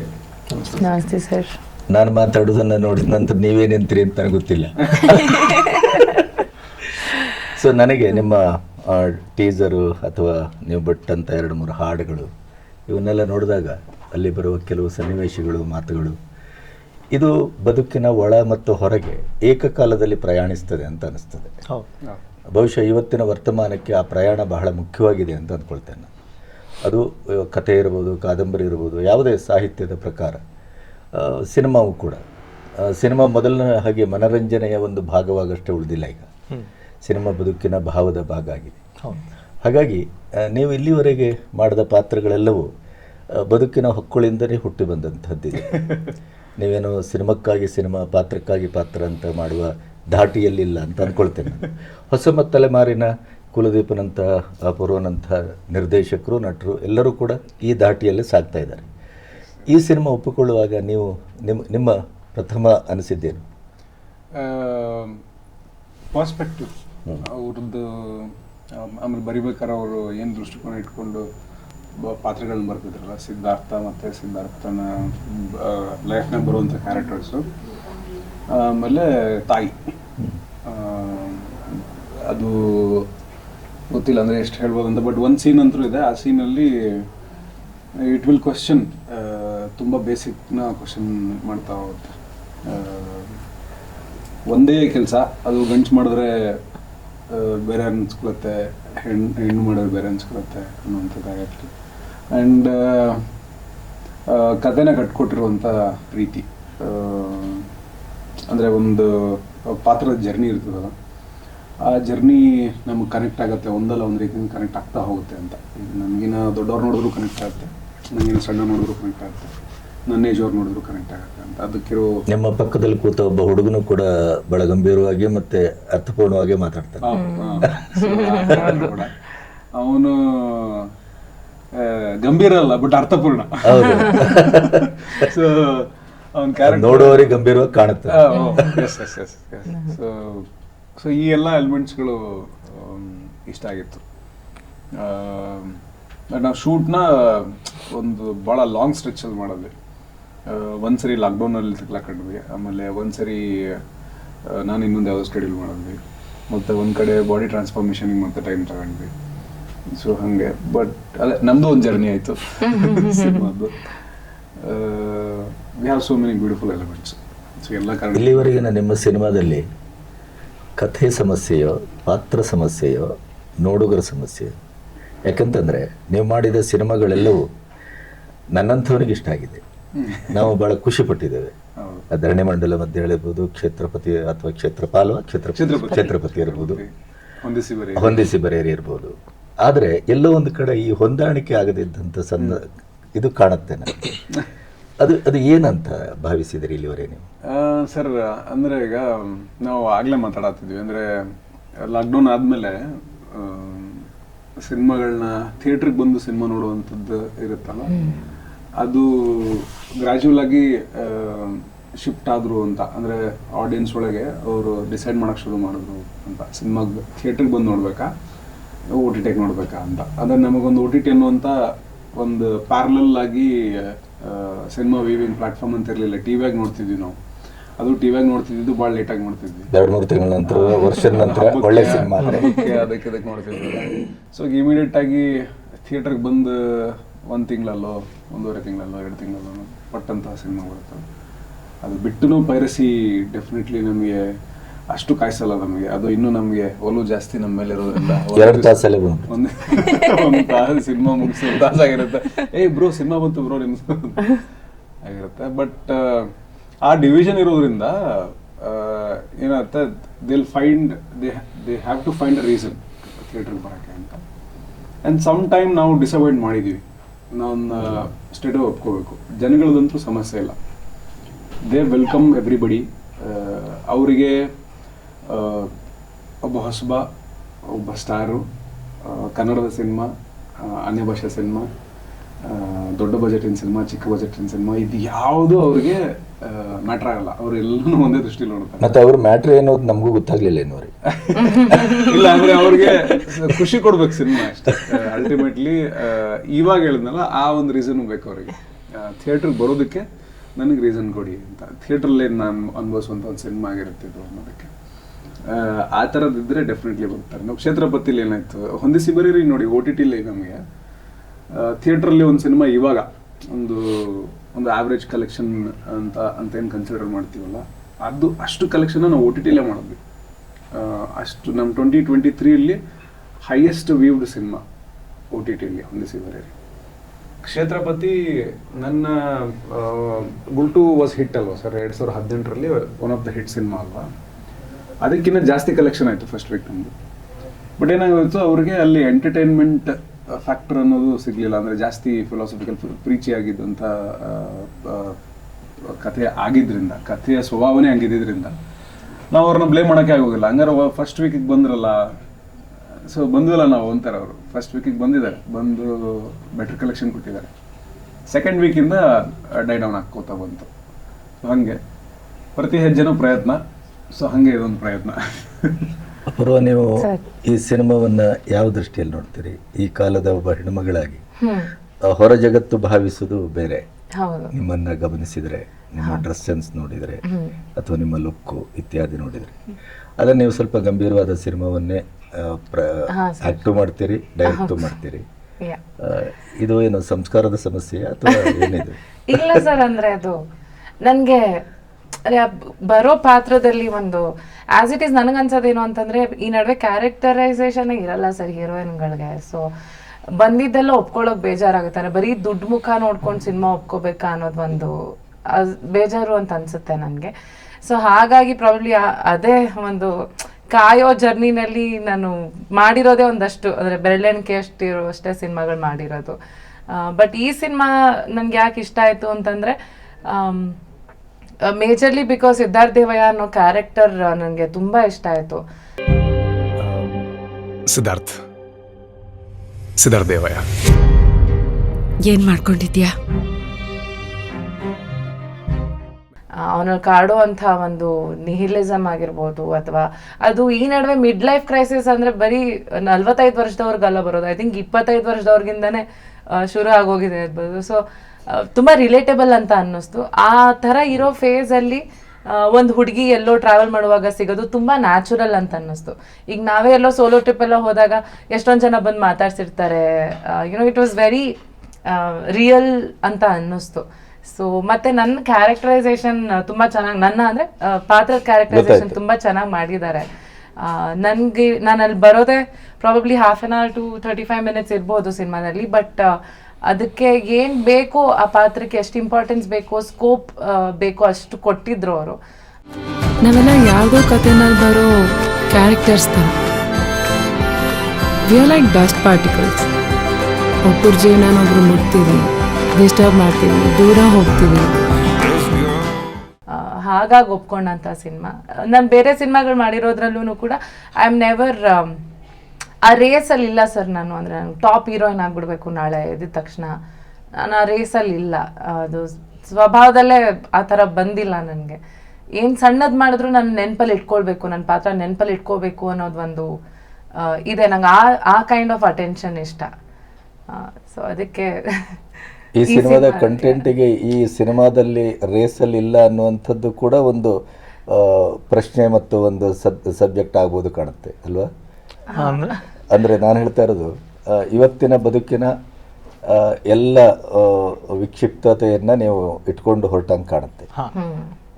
ನಮಸ್ತೆ ಸರ್. ನಾನು ಮಾತಾಡೋದನ್ನು ನೋಡಿದ ನಂತರ ನೀವೇನೆಂತೀರಿ ಅಂತ ನನಗೆ ಗೊತ್ತಿಲ್ಲ. ಸೊ ನನಗೆ ನಿಮ್ಮ ಟೀಸರು ಅಥವಾ ನೀವು ಬಿಟ್ಟಂಥ ಎರಡು ಮೂರು ಹಾಡುಗಳು ಇವನ್ನೆಲ್ಲ ನೋಡಿದಾಗ ಅಲ್ಲಿ ಬರುವ ಕೆಲವು ಸನ್ನಿವೇಶಗಳು ಮಾತುಗಳು ಇದು ಬದುಕಿನ ಒಳ ಮತ್ತು ಹೊರಗೆ ಏಕಕಾಲದಲ್ಲಿ ಪ್ರಯಾಣಿಸ್ತದೆ ಅಂತ ಅನಿಸ್ತದೆ. ಹೌದು. ಬಹುಶಃ ಇವತ್ತಿನ ವರ್ತಮಾನಕ್ಕೆ ಆ ಪ್ರಯಾಣ ಬಹಳ ಮುಖ್ಯವಾಗಿದೆ ಅಂತ ಅಂದ್ಕೊಳ್ತೇನೆ ಅದು ಕಥೆ ಇರ್ಬೋದು ಕಾದಂಬರಿ ಇರ್ಬೋದು ಯಾವುದೇ ಸಾಹಿತ್ಯದ ಪ್ರಕಾರ ಸಿನಿಮಾವು ಕೂಡ. ಸಿನಿಮಾ ಮೊದಲನೇ ಹಾಗೆ ಮನರಂಜನೆಯ ಒಂದು ಭಾಗವಾಗಷ್ಟೇ ಉಳಿದಿಲ್ಲ ಈಗ. ಸಿನಿಮಾ ಬದುಕಿನ ಭಾವದ ಭಾಗ ಆಗಿದೆ. ಹೌದು. ಹಾಗಾಗಿ ನೀವು ಇಲ್ಲಿವರೆಗೆ ಮಾಡಿದ ಪಾತ್ರಗಳೆಲ್ಲವೂ ಬದುಕಿನ ಹೊಕ್ಕುಳಿಂದಲೇ ಹುಟ್ಟಿ ಬಂದಂಥದ್ದಿದೆ ನೀವೇನು ಸಿನಿಮಾಕ್ಕಾಗಿ ಸಿನಿಮಾ ಪಾತ್ರಕ್ಕಾಗಿ ಪಾತ್ರ ಅಂತ ಮಾಡುವ ಧಾಟಿಯಲ್ಲಿಲ್ಲ ಅಂತ ಅಂದ್ಕೊಳ್ತೇನೆ. ಹೊಸ ಮ- ತಲೆಮಾರಿನ ಕುಲದೀಪನಂಥ ಅಪೂರ್ವನಂಥ ನಿರ್ದೇಶಕರು ನಟರು ಎಲ್ಲರೂ ಕೂಡ ಈ ಧಾಟಿಯಲ್ಲೇ ಸಾಗ್ತಾ ಇದ್ದಾರೆ. ಈ ಸಿನಿಮಾ ಒಪ್ಪಿಕೊಳ್ಳುವಾಗ ನೀವು ನಿಮ್ಮ ನಿಮ್ಮ ಪ್ರಥಮ ಅನಿಸಿದ್ದೇನು? ಪರ್ಸ್ಪೆಕ್ಟಿವ್ ಅವ್ರದ್ದು, ಆಮ್- ಆಮೇಲೆ ಬರಿಬೇಕಾದ್ರೆ ಅವರು ಏನು ದೃಷ್ಟಿಕೋನ ಇಟ್ಕೊಂಡು ಪಾತ್ರಗಳನ್ನ ಬರ್ತಿದ್ರಲ್ಲ? ಸಿದ್ಧಾರ್ಥ ಮತ್ತು ಸಿದ್ಧಾರ್ಥನ ಲೈಫ್ನಾಗ ಬರುವಂಥ ಕ್ಯಾರೆಕ್ಟರ್ಸು ಆಮೇಲೆ ತಾಯಿ. ಅದು ಗೊತ್ತಿಲ್ಲ ಅಂದರೆ ಎಷ್ಟು ಹೇಳ್ಬೋದು ಅಂತ ಬಟ್ ಒಂದು ಸೀನ್ ಅಂತೂ ಇದೆ. ಆ ಸೀನಲ್ಲಿ ಇಟ್ ವಿಲ್ ಕ್ವಶನ್ ತುಂಬ ಬೇಸಿಕ್ನ ಕ್ವಶನ್ ಮಾಡ್ತಾ ಹೋಗುತ್ತೆ ಒಂದೇ ಕೆಲಸ. ಅದು ಗಂಟು ಮಾಡಿದ್ರೆ ಬೇರೆ ಅನ್ಸ್ಕೊಳತ್ತೆ ಹೆಣ್ಣು ಹೆಣ್ಣು ಮಾಡೋರು ಬೇರೆ ಅನ್ಸ್ಕೊಳತ್ತೆ ಅನ್ನೋಂಥದ್ದಾಗತ್ತೆ ಆ್ಯಂಡ್ ಕಥೆನ ಕಟ್ಕೊಟ್ಟಿರುವಂಥ ರೀತಿ ಅಂದರೆ ಒಂದು ಪಾತ್ರದ ಜರ್ನಿ ಇರ್ತದಲ್ಲ, ಆ ಜರ್ನಿ ನಮ್ಗೆ ಕನೆಕ್ಟ್ ಆಗುತ್ತೆ, ಒಂದಲ್ಲ ಒಂದು ರೀತಿಯಿಂದ ಕನೆಕ್ಟ್ ಆಗ್ತಾ ಹೋಗುತ್ತೆ ಅಂತ. ನನಗಿನ ದೊಡ್ಡವ್ರು ನೋಡಿದ್ರು ಕನೆಕ್ಟ್ ಆಗುತ್ತೆ ನನಗಿನ ಸಣ್ಣ ನೋಡಿದ್ರು ಕನೆಕ್ಟ್ ಆಗುತ್ತೆ. ನನ್ನ ಏಜ್ ಅವ್ರು ನೋಡಿದ್ರು ಕನೆಕ್ಟ್ ಆಗುತ್ತೆ ಅಂತ. ಅದಕ್ಕಿರೋ ನಿಮ್ಮ ಪಕ್ಕದಲ್ಲಿ ಕೂತ ಒಬ್ಬ ಹುಡುಗನು ಕೂಡ ಬಹಳ ಗಂಭೀರವಾಗಿ ಮತ್ತೆ ಅರ್ಥಪೂರ್ಣವಾಗಿ ಮಾತಾಡ್ತಾನೆ. ಅವನು ಗಂಭೀರ ಅಲ್ಲ ಬಟ್ ಅರ್ಥಪೂರ್ಣ. ಹೌದು. ಸೊ ಅವನ ಕ್ಯಾರೆಕ್ಟರ್ ನೋಡುವವರಿಗೆ ಗಂಭೀರವಾಗಿ ಕಾಣುತ್ತೆ. Yes yes yes so so ಈ ಎಲ್ಲ ಎಲಿಮೆಂಟ್ಸ್ಗಳು ಇಷ್ಟ ಆಗಿತ್ತು. ಬಟ್ ನಾವು ಶೂಟ್ನ ಒಂದು ಭಾಳ ಲಾಂಗ್ ಸ್ಟ್ರೆಚಲ್ಲಿ ಮಾಡಿದ್ವಿ. ಆ, ಒಂದ್ಸರಿ ಲಾಕ್ಡೌನಲ್ಲಿ ಸಿಕ್ಲಾಕಂಡ್ವಿ ಆಮೇಲೆ ಒಂದು ಸರಿ ನಾನು ಇನ್ನೊಂದು ಯಾವುದೋ ಸ್ಟಡಿಲ್ ಮಾಡಿದ್ವಿ. ಮತ್ತು ಒಂದು ಕಡೆ ಬಾಡಿ ಟ್ರಾನ್ಸ್ಫಾರ್ಮೇಷನಿಗೆ ಮತ್ತೆ ಟೈಮ್ ತಗೊಂಡ್ವಿ. ಸೊ ಹಾಗೆ. ಬಟ್ ಅದೇ ನಮ್ಮದು ಒಂದು ಜರ್ನಿ ಆಯಿತು. ಸಿನಿಮಾದ್ದು. We have so many beautiful elements so ಎಲ್ಲ ಕಾರಣ ಇಲ್ಲಿವರೆಗಿನ ನಿಮ್ಮ ಸಿನಿಮಾದಲ್ಲಿ ಕಥೆ ಸಮಸ್ಯೆಯೋ ಪಾತ್ರ ಸಮಸ್ಯೆಯೋ ನೋಡುಗರ ಸಮಸ್ಯೆ ಯಾಕಂತಂದರೆ ನೀವು ಮಾಡಿದ ಸಿನಿಮಾಗಳೆಲ್ಲವೂ ನನ್ನಂಥವ್ರಿಗೆ ಇಷ್ಟ ಆಗಿದೆ. ನಾವು ಬಹಳ ಖುಷಿ ಪಟ್ಟಿದ್ದೇವೆ. ಆ ಧರಣಿ ಮಂಡಲ ಮಧ್ಯೆ ಹೇಳಿರ್ಬೋದು ಕ್ಷೇತ್ರಪತಿ ಅಥವಾ ಕ್ಷೇತ್ರಪಾಲ ಕ್ಷೇತ್ರ. ಕ್ಷೇತ್ರಪತಿ. ಇರ್ಬೋದು. ಹೊಂದಿಸಿ ಬರೀ ಹೊಂದಿಸಿ ಬರೆಯರಿ ಇರ್ಬೋದು. ಆದರೆ ಎಲ್ಲೋ ಒಂದು ಕಡೆ ಈ ಹೊಂದಾಣಿಕೆ ಆಗದಿದ್ದಂಥ ಸಂದ ಇದು ಕಾಣುತ್ತೆ ನನಗೆ. ಅದು ಅದು ಏನಂತ ಭಾವಿಸಿದಿರಿ ಇಲ್ಲಿವರೆಗೆ ನೀವು? ಸರ್ ಅಂದ್ರೆ ಈಗ ನಾವು ಆಗ್ಲೇ ಮಾತಾಡತ್ತಿದ್ವಿ ಅಂದ್ರೆ ಲಾಕ್ಡೌನ್ ಆದಮೇಲೆ ಸಿನಿಮಾಗಳನ್ನ ಥಿಯೇಟ್ರಿಗೆ ಬಂದು ಸಿನಿಮಾ ನೋಡುವಂಥದ್ದು ಇರುತ್ತಲ್ಲ? ಅದು ಗ್ರ್ಯಾಜುವಲ್ ಆಗಿ ಶಿಫ್ಟ್ ಆದ್ರು ಅಂತ. ಅಂದ್ರೆ ಆಡಿಯನ್ಸ್ ಒಳಗೆ ಅವರು ಡಿಸೈಡ್ ಮಾಡಕ್ ಶುರು ಮಾಡಿದ್ರು ಅಂತ. ಸಿನಿಮಾ ಥಿಯೇಟ್ರಿಗೆ ಬಂದು ನೋಡ್ಬೇಕಾ? ಓ ಟಿ ಟಿಗೆ ನೋಡ್ಬೇಕಾ ಅಂತ. ಅಂದ್ರೆ ನಮಗೊಂದು ಓ ಟಿ ಟಿ ಅನ್ನುವಂಥ ಒಂದು ಪ್ಯಾರಲಲ್ ಆಗಿ ಸಿನಿಮಾ ವೀವಿಂಗ್ ಪ್ಲಾಟ್ಫಾರ್ಮ್ ಅಂತ ಇರಲಿಲ್ಲ. ಟಿವಿಯಾಗ ನೋಡ್ತಿದ್ವಿ ನಾವು. ಅದು ಟಿವಿಯಾಗ ನೋಡ್ತಿದ್ದು ಭಾಳ ಲೇಟಾಗಿ ನೋಡ್ತಿದ್ವಿ. ಎರಡು ಮೂರು ತಿಂಗಳ ನಂತರ ವರ್ಷದ ನಂತರ ಒಳ್ಳೆ ಸಿನಿಮಾ ಅದಕ್ಕೆ ಅದಕ್ಕೆ ನೋಡ್ತಿದ್ವಿ. ಸೊ ಇಮಿಡಿಯೇಟ್ ಆಗಿ ಥಿಯೇಟರ್ಗೆ ಬಂದು ಒಂದು ತಿಂಗಳಲ್ಲೋ ಒಂದೂವರೆ ತಿಂಗಳಲ್ಲೋ ಎರಡು ತಿಂಗಳಲ್ಲೋ ಪಟ್ಟಂತಹ ಸಿನಿಮಾ ಬರುತ್ತೆ. ಅದು ಬಿಟ್ಟು ಪೈರಸಿ ಡೆಫಿನೆಟ್ಲಿ ನಮಗೆ ಅಷ್ಟು ಕಾಯಿಸಲ್ಲ ನಮಗೆ. ಅದು ಇನ್ನೂ ನಮಗೆ ಒಲವು ಜಾಸ್ತಿ ನಮ್ಮ ಮೇಲೆ ಇರೋದ್ರಿಂದ ಎರಡು ತಾಸಲ್ಲೇ ಒಂದು ಒಂದು ತಾಸು ಸಿನಿಮಾ ಮುಗಿಸಿ ತಾಸಾಗಿರುತ್ತೆ ಏಯ್ ಬ್ರೋ ಸಿನಿಮಾ ಬಂತು ಬ್ರೋ ನಿಮ್ಮ ಆಗಿರುತ್ತೆ. ಬಟ್ ಆ ಡಿವಿಷನ್ ಇರೋದ್ರಿಂದ ಏನಾಗುತ್ತೆ they'll find they they have to find a reason ಥಿಯೇಟ್ರಿಗೆ ಬರೋಕ್ಕೆ ಅಂತ. ಆ್ಯಂಡ್ ಸಮ್ ಟೈಮ್ ನಾವು ಡಿಸಪಾಯಿಂಟ್ ಮಾಡಿದ್ದೀವಿ ನಾವು ಸ್ಟೇಟೋ ಒಪ್ಕೋಬೇಕು. ಜನಗಳದಂತೂ ಸಮಸ್ಯೆ ಇಲ್ಲ. ದೇ ವೆಲ್ಕಮ್ ಎವ್ರಿಬಡಿ ಅವರಿಗೆ ಒಬ್ಬ ಹೊಸಬ, ಒಬ್ಬ ಸ್ಟಾರು ಕನ್ನಡದ ಸಿನಿಮಾ ಅನ್ಯ ಭಾಷಾ ಸಿನಿಮಾ ದೊಡ್ಡ ಬಜೆಟಿನ ಸಿನಿಮಾ, ಚಿಕ್ಕ ಬಜೆಟಿನ ಸಿನಿಮಾ, ಇದು ಯಾವುದು ಅವ್ರಿಗೆ ಮ್ಯಾಟ್ರ್ ಆಗಲ್ಲ. ಅವ್ರು ಒಂದೇ ದೃಷ್ಟಿಲಿ ನೋಡ್ತಾರೆ. ಮತ್ತೆ ಅವ್ರ ಮ್ಯಾಟ್ರ್ ಏನೋದು ನಮಗೂ ಗೊತ್ತಾಗ್ಲಿಲ್ಲ ಏನೋರಿ ಇಲ್ಲ ಅಂದ್ರೆ ಅವ್ರಿಗೆ ಖುಷಿ ಕೊಡ್ಬೇಕು ಸಿನಿಮಾ ಅಷ್ಟೇ. ಅಲ್ಟಿಮೇಟ್ಲಿ ಇವಾಗ ಹೇಳಿದ್ನಲ್ಲ ಆ ಒಂದು ರೀಸನ್ ಬೇಕು ಅವರಿಗೆ. ಥಿಯೇಟ್ರಿಗೆ ಬರೋದಕ್ಕೆ ನನಗೆ ರೀಸನ್ ಕೊಡಿ ಅಂತ. ಥಿಯೇಟ್ರಲ್ಲಿ ನಾನು ಅನುಭವಿಸುವಂಥ ಒಂದು ಸಿನಿಮಾ ಆಗಿರುತ್ತೆ ಇದು ಅನ್ನೋದಕ್ಕೆ. ಆ, ಥರದ್ದಿದ್ರೆ ಡೆಫಿನೆಟ್ಲಿ ಬರ್ತಾರೆ. ನಾವು ಕ್ಷೇತ್ರಪತಿಲಿ ಏನಾಯ್ತು? ಹೊಂದಿಸಿ ಬರೀರಿ ನೋಡಿ ಓ ಟಿ ಟಿಲಿ ನಮಗೆ. ಥಿಯೇಟ್ರಲ್ಲಿ ಒಂದು ಸಿನಿಮಾ ಇವಾಗ ಒಂದು ಒಂದು ಆವ್ರೇಜ್ ಕಲೆಕ್ಷನ್ ಅಂತ ಅಂತ ಏನು ಕನ್ಸಿಡರ್ ಮಾಡ್ತೀವಲ್ಲ ಅದು ಅಷ್ಟು ಕಲೆಕ್ಷನ್ ನಾವು ಓ ಟಿ ಟಿಲೇ ಮಾಡಿದ್ವಿ ಅಷ್ಟು ನಮ್ಮ ಟ್ವೆಂಟಿ ಟ್ವೆಂಟಿ ತ್ರೀಯಲ್ಲಿ ಹೈಯೆಸ್ಟ್ ವ್ಯೂವ್ಡ್ ಸಿನಿಮಾ ಓ ಟಿ ಟಿಲಿ ಹೊಂದಿಸಿದ್ದಾರೆ ಕ್ಷೇತ್ರಪತಿ ನನ್ನ ಗುಲ್ಟು ವಾಸ್ ಹಿಟ್ ಅಲ್ವಾ ಸರ್ ಎರಡು ಸಾವಿರದ ಹದಿನೆಂಟರಲ್ಲಿ one of the hit cinema ಅಲ್ವಾ? ಅದಕ್ಕಿಂತ ಜಾಸ್ತಿ ಕಲೆಕ್ಷನ್ ಆಯಿತು ಫಸ್ಟ್ ವೀಕ್ ನಮ್ಮದು ಬಟ್ ಏನಾಗುತ್ತೋ ಅವ್ರಿಗೆ ಅಲ್ಲಿ ಎಂಟರ್ಟೈನ್ಮೆಂಟ್ ಫ್ಯಾಕ್ಟರ್ ಅನ್ನೋದು ಸಿಗಲಿಲ್ಲ. ಅಂದರೆ ಜಾಸ್ತಿ ಫಿಲಾಸಫಿಕಲ್ ಪ್ರೀಚಿ ಆ, ಕಥೆ ಆಗಿದ್ದರಿಂದ ಕಥೆಯ ಸ್ವಭಾವನೆ ಹಂಗಿದ್ದಿದ್ರಿಂದ ನಾವು ಅವ್ರನ್ನ ಬ್ಲೇಮ್ ಮಾಡೋಕ್ಕೆ ಆಗೋಗಿಲ್ಲ. ಹಂಗಾರೆ ಫಸ್ಟ್ ವೀಕಿಗೆ ಬಂದ್ರಲ್ಲ ಸೊ ಬಂದಿಲ್ಲ ನಾವು ಅಂತಾರೆ ಅವರು. ಫಸ್ಟ್ ವೀಕಿಗೆ ಬಂದಿದ್ದಾರೆ. ಬಂದು ಬೆಟರ್ ಕಲೆಕ್ಷನ್ ಕೊಟ್ಟಿದ್ದಾರೆ. ಸೆಕೆಂಡ್ ವೀಕಿಂದ ಡೈ ಡೌನ್ ಹಾಕ್ಕೋತಾ ಬಂತು. ಸೊ ಹಾಗೆ. ಪ್ರತಿ ಹೆಜ್ಜೆನೂ ಪ್ರಯತ್ನ. ಸೊ ಹಾಗೆ ಇದೊಂದು ಪ್ರಯತ್ನ. ಅಪೂರ್ವ ನೀವು ಈ ಸಿನಿಮಾವನ್ನ ಯಾವ ದೃಷ್ಟಿಯಲ್ಲಿ ನೋಡ್ತೀರಿ? ಈ ಕಾಲದ ಒಬ್ಬ ಹೆಣ್ಮಗಳಾಗಿ ಆ, ಹೊರ ಜಗತ್ತು ಭಾವಿಸುವುದು ಬೇರೆ. ನಿಮ್ಮನ್ನ ಗಮನಿಸಿದ್ರೆ ನಿಮ್ಮ ಡ್ರೆಸ್ ಸೆನ್ಸ್ ನೋಡಿದರೆ ಅಥವಾ ನಿಮ್ಮ ಲುಕ್ಕು ಇತ್ಯಾದಿ ನೋಡಿದರೆ. ಅದನ್ನ ನೀವು ಸ್ವಲ್ಪ ಗಂಭೀರವಾದ ಸಿನಿಮಾವನ್ನೇ ಆಕ್ಟು ಮಾಡ್ತೀರಿ ಡೈರೆಕ್ಟು ಮಾಡ್ತೀರಿ. ಇದು ಏನು ಸಂಸ್ಕಾರದ ಸಮಸ್ಯೆ ಅಥವಾ ಏನಿದು? ಇಲ್ಲ ಸರ್ ಅಂದ್ರೆ ಅದು ನನಗೆ ಬರೋ ಪಾತ್ರದಲ್ಲಿ ಒಂದು ಆಸ್ ಇಟ್ ಈಸ್ ನನಗನ್ಸೋದೇನು ಅಂತಂದ್ರೆ ಈ ನಡುವೆ ಕ್ಯಾರೆಕ್ಟರೈಸೇಷನ್ ಇರಲ್ಲ ಸರ್ ಹೀರೋಯಿನ್ಗಳಿಗೆ ಸೊ ಬಂದಿದ್ದೆಲ್ಲ ಒಪ್ಕೊಳ್ಳೋಕೆ ಬೇಜಾರಾಗುತ್ತಾರೆ. ಬರೀ ದುಡ್ಡು ಮುಖ ನೋಡ್ಕೊಂಡು ಸಿನಿಮಾ ಒಪ್ಕೋಬೇಕಾ ಅನ್ನೋದು ಒಂದು ಬೇಜಾರು ಅಂತ ಅನ್ಸುತ್ತೆ ನನಗೆ. ಸೊ ಹಾಗಾಗಿ ಪ್ರಾಬ್ಲಿ ಅದೇ ಒಂದು ಕಾಯೋ ಜರ್ನಿನಲ್ಲಿ ನಾನು ಮಾಡಿರೋದೇ ಒಂದಷ್ಟು, ಅಂದರೆ ಬೆರಳೆಣಿಕೆ ಅಷ್ಟಿರೋ ಅಷ್ಟೇ ಸಿನಿಮಾಗಳು ಮಾಡಿರೋದು. ಬಟ್ ಈ ಸಿನಿಮಾ ನನಗೆ ಯಾಕೆ ಇಷ್ಟ ಆಯಿತು ಅಂತಂದರೆ ಮೇಜರ್ಲಿ ಬಿಕಾಸ್ ಸಿದ್ಧಾರ್ಥ ದೇವಯ್ಯ ಅನ್ನೋ ಕ್ಯಾರೆಕ್ಟರ್ ನನಗೆ ತುಂಬ ಇಷ್ಟ ಆಯಿತು. ಸಿದ್ಧಾರ್ಥ್. ಸಿದ್ಧಾರ್ಥ್ ದೇವಯ್ಯ ಏನ್ ಮಾಡ್ಕೊಂಡಿದ್ಯಾ? ಅವನಲ್ಲಿ ಕಾಡುವಂಥ ಒಂದು ನಿಹಿಲಿಸಮ್ ಆಗಿರ್ಬೋದು ಅಥವಾ ಅದು ಈ ನಡುವೆ ಮಿಡ್ ಲೈಫ್ ಕ್ರೈಸಿಸ್ ಅಂದರೆ ಬರೀ ನಲ್ವತ್ತೈದು ವರ್ಷದವ್ರಿಗೆಲ್ಲ ಬರೋದು. ಐ ಥಿಂಕ್ ಇಪ್ಪತ್ತೈದು ವರ್ಷದವ್ರಿಗಿಂದನೇ ಶುರು ಆಗೋಗಿದೆ ಇರ್ಬೋದು ಸೊ ತುಂಬ ರಿಲೇಟೆಬಲ್ ಅಂತ ಅನ್ನಿಸ್ತು. ಆ ಥರ ಇರೋ ಫೇಸಲ್ಲಿ ಒಂದು ಹುಡುಗಿ ಎಲ್ಲೋ ಟ್ರಾವೆಲ್ ಮಾಡುವಾಗ ಸಿಗೋದು ತುಂಬ ನ್ಯಾಚುರಲ್ ಅಂತ ಅನ್ನಿಸ್ತು. ಈಗ ನಾವೇ ಎಲ್ಲೋ ಸೋಲೋ ಟ್ರಿಪ್ ಎಲ್ಲ ಹೋದಾಗ ಎಷ್ಟೊಂದು ಜನ ಬಂದು ಮಾತಾಡ್ಸಿರ್ತಾರೆ. You know it was very real ಅಂತ ಅನ್ನಿಸ್ತು. ಸೊ ಮತ್ತೆ ನನ್ನ ಕ್ಯಾರೆಕ್ಟರೈಸೇಷನ್ ತುಂಬಾ ಚೆನ್ನಾಗಿ ನನ್ನ ಅಂದ್ರೆ ಪಾತ್ರದ ಕ್ಯಾರೆಕ್ಟರೈಸೇಷನ್ ತುಂಬ ತುಂಬಾ ಚೆನ್ನಾಗಿ ಮಾಡಿದ್ದಾರೆ. ನನಗೆ ನಾನು ಅಲ್ಲಿ ಬರೋದೇ probably half an hour to thirty five minutes ಇರ್ಬೋದು ಸಿನಿಮಾದಲ್ಲಿ ಬಟ್ ಅದಕ್ಕೆ ಏನು ಬೇಕೋ ಆ ಪಾತ್ರಕ್ಕೆ ಎಷ್ಟು ಇಂಪಾರ್ಟೆನ್ಸ್ ಬೇಕೋ ಸ್ಕೋಪ್ ಬೇಕೋ ಅಷ್ಟು ಕೊಟ್ಟಿದ್ರು ಅವರು. ನಾವೆಲ್ಲ ಯಾವುದೋ ಕಥೆನಲ್ಲಿ ಬರೋ ಕ್ಯಾರೆಕ್ಟರ್ಸ್ ಥರ we are like dust particles ಒಬ್ಬರ ಜೀವನ ಒಬ್ರು ಮುಟ್ತೀವಿ ಡಿಸ್ಟರ್ಬ್ ಮಾಡ್ತೀವಿ ದೂರ ಹೋಗ್ತೀವಿ ಹಾಗಾಗಿ ಒಪ್ಕೊಂಡಂಥ ಸಿನಿಮಾ. ನಾನು ಬೇರೆ ಸಿನಿಮಾಗಳು ಮಾಡಿರೋದ್ರಲ್ಲೂ ಕೂಡ ಐ ಆಮ್ ನೆವರ್ ಆ ರೇಸಲ್ಲಿ ಇಲ್ಲ ಸರ್ ನಾನು ಅಂದರೆ ನಾನು ಟಾಪ್ ಹೀರೋಯಿನ್ ಆಗಿಬಿಡ್ಬೇಕು ನಾಳೆ ಎದ್ದ ತಕ್ಷಣ. ನಾನು ಆ ರೇಸಲ್ಲಿ ಇಲ್ಲ. ಅದು ಸ್ವಭಾವದಲ್ಲೇ ಆ ಥರ ಬಂದಿಲ್ಲ ನನಗೆ. ಏನು ಸಣ್ಣದು ಮಾಡಿದ್ರು ನಾನು ನೆನಪಲ್ಲಿ ಇಟ್ಕೊಳ್ಬೇಕು ನನ್ನ ಪಾತ್ರ ನೆನಪಲ್ಲಿ ಇಟ್ಕೋಬೇಕು ಅನ್ನೋದು ಒಂದು ಇದೆ. ನಂಗೆ ಆ ಆ ಕೈಂಡ್ ಆಫ್ ಅಟೆನ್ಷನ್ ಇಷ್ಟ. ಸೊ ಅದಕ್ಕೆ ಈ ಸಿನಿಮಾದ ಸಿನಿಮಾ- ಕಂಟೆಂಟಿಗೆ ಈ ಸಿನಿಮಾದಲ್ಲಿ ರೇಸಲ್ಲಿ ಇಲ್ಲ ಅನ್ನುವಂಥದ್ದು ಕೂಡ ಒಂದು ಪ್ರಶ್ನೆ ಮತ್ತು ಒಂದು ಸಬ್ ಸಬ್ಜೆಕ್ಟ್ ಆಗ್ಬೋದು ಕಾಣುತ್ತೆ ಅಲ್ವಾ? ಅಂದ್ರೆ ನಾನು ಹೇಳ್ತಾ ಇರೋದು ಇವತ್ತಿನ ಬದುಕಿನ ಎಲ್ಲ ವಿಕ್ಷಿಪ್ತತೆಯನ್ನು ನೀವು ಇಟ್ಕೊಂಡು ಹೊರಟಂಗೆ ಕಾಣುತ್ತೆ.